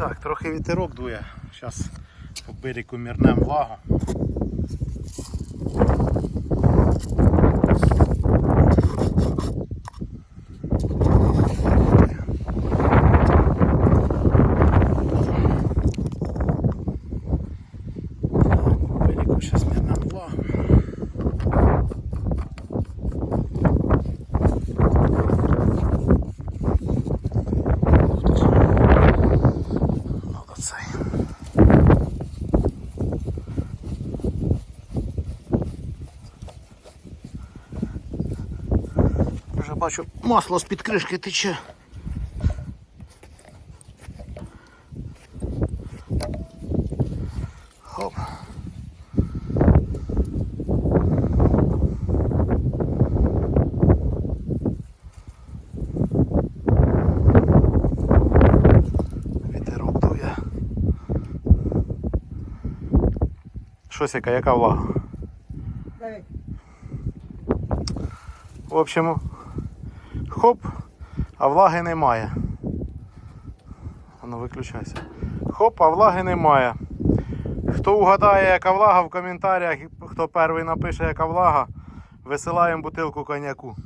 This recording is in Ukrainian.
Так, трохи вітерок дує. Зараз по берегу мірнем влагу. По берегу зараз мірнем влагу. Надо цей. Вже бачу, масло з-під кришки тече. Хоп. Вітерок дує. Щось яка, яка влага? В общем, хоп, а влаги немає. Воно виключайся. Хоп, а влаги немає. Хто угадає, яка влага в коментарях, хто перший напише, яка влага, висилаємо бутилку коньяку.